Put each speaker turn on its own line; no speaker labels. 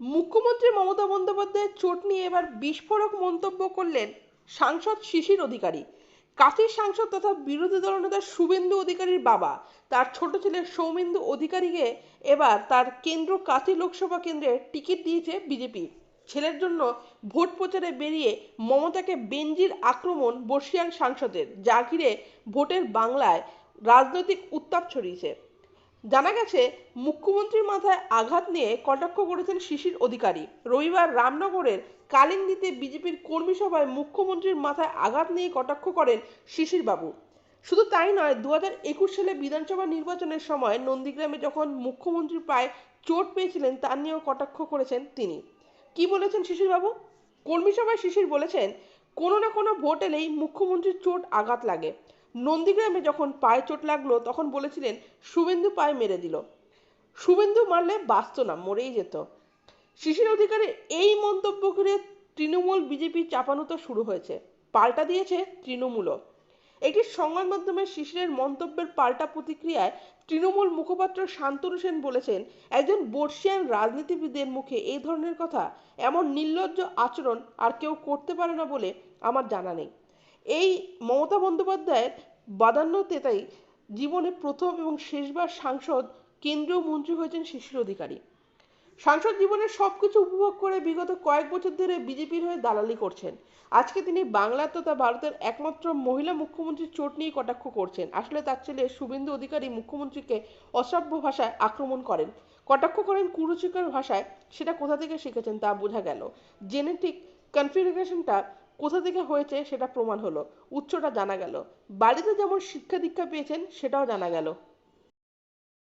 মুখ্যমন্ত্রী মমতা বন্দ্যোপাধ্যায়ের চোট নিয়ে এবার বিস্ফোরক মন্তব্য করলেন সাংসদ শিশির অধিকারী। কাছের সাংসদ তথা বিরোধী দলনেতা শুভেন্দু অধিকারীর বাবা। তার ছোট ছেলে সৌমেন্দু অধিকারীকে এবার তার কেন্দ্র কাঁথি লোকসভা কেন্দ্রে টিকিট দিয়েছে বিজেপি। ছেলের জন্য ভোট প্রচারে বেরিয়ে মমতাকে বেঞ্জির আক্রমণ বর্ষিয়ান সাংসদের। যা ঘিরে ভোটের বাংলায় রাজনৈতিক উত্তাপ ছড়িয়েছে। জানা গেছে, মুখ্যমন্ত্রীর মাথায় আঘাত নিয়ে কটাক্ষ করেছেন শিশির অধিকারী। রবিবার রামনগরের কালিন্দিতে বিজেপির কর্মী সভায় মুখ্যমন্ত্রীর মাথায় আঘাত নিয়ে কটাক্ষ করেন শিশির বাবু। শুধু তাই নয় দু হাজার একুশ সালে বিধানসভা নির্বাচনের সময় নন্দীগ্রামে যখন মুখ্যমন্ত্রীর পায়ে চোট পেয়েছিলেন তা নিয়েও কটাক্ষ করেছেন তিনি। কি বলেছেন শিশির বাবু? কর্মী সভায় শিশির বলেছেন, কোনো না কোনো ভোট এলেই মুখ্যমন্ত্রীর চোট আঘাত লাগে। নন্দীগ্রামে যখন পায়ে চোট লাগল, তখন বলেছিলেন, শুভেন্দু পায়ে মেরে দিল। শুভেন্দু মারলে বাঁচত না মরেই যেত। শিশির অধিকারের এই মন্তব্য করে তৃণমূল বিজেপি চাপানো তো শুরু হয়েছে। পাল্টা দিয়েছে তৃণমূলও। একটি সংবাদ মাধ্যমে শিশিরের মন্তব্যের পাল্টা প্রতিক্রিয়ায় তৃণমূল মুখপাত্র শান্তনু সেন বলেছেন, একজন বর্ষিয়ান রাজনীতিবিদের মুখে এই ধরনের কথা এমন নির্লজ্জ আচরণ আর কেউ করতে পারে না বলে আমার জানা নেই। এই মমতা বন্দ্যোপাধ্যায়ের বাদান্য তেতাই জীবনে প্রথম এবং শেষবার সাংসদ, কেন্দ্রীয় মন্ত্রী হয়েছেন শিশির অধিকারী। সাংসদ জীবনের সবকিছু উপভোগ করে বিগত কয়েক বছর ধরে বিজেপির হয়ে দালালি করছেন। আজকে তিনি বাংলা তথা ভারতের একমাত্র মহিলা মুখ্যমন্ত্রীর চোট নিয়ে কটাক্ষ করছেন। আসলে তার ছেলে শুভেন্দু অধিকারী মুখ্যমন্ত্রীকে অসভ্য ভাষায় আক্রমণ করেন। কটাক্ষ করেন কুরুচিকর ভাষায়, সেটা কোথা থেকে শিখেছেন তা বোঝা গেল। জেনেটিক কনফিগারেশনটা কোথা থেকে হয়েছে সেটা প্রমাণ হলো। উৎসটা জানা গেল। বাড়িতে যেমন শিক্ষা দীক্ষা পেয়েছেন, সেটাও জানা গেল।